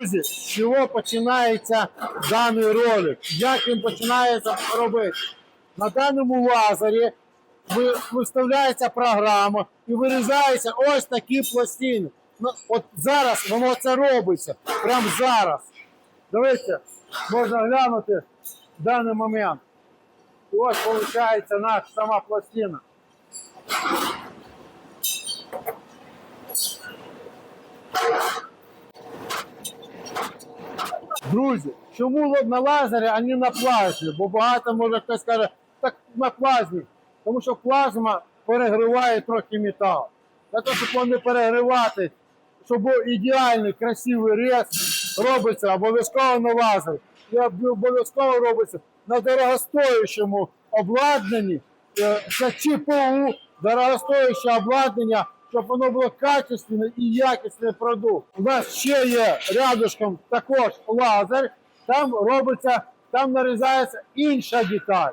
Друзі, з чого починається даний ролик? Як він починається робити? На даному лазері виставляється програма і вирізаються ось такі пластини. Ну, от зараз воно це робиться. Прямо зараз. Дивіться, можна глянути в даний момент. І ось виходить наша сама пластина. Друзі, чому на лазері, а не на плазмі? Бо багато може хтось каже, так на плазмі. Тому що плазма перегріває трохи метал. Для того, щоб не перегрівати, щоб був ідеальний, красивий рез, робиться обов'язково на лазері. І обов'язково робиться на дорогостоящому обладнанні. Е, Це ЧПУ, дорогостояще обладнання, щоб воно було качественне і якісний продукт. У нас ще є рядышком також лазер, там робиться, там нарізається інша деталь.